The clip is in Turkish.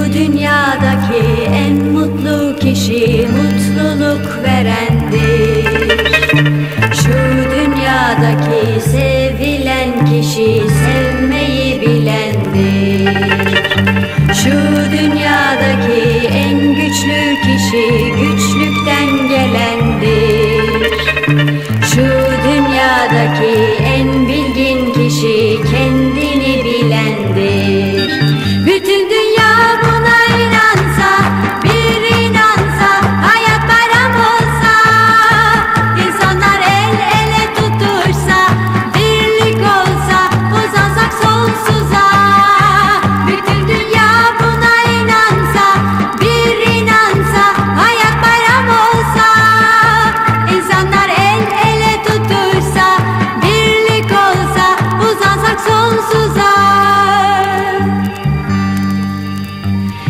Bu dünyadaki en mutlu kişi mutluluk verendir. Şu dünyadaki sevilen kişi sevmeyi bilendir. Şu dünyadaki en güçlü kişi güçlükten gelendir. Şu dünyadaki en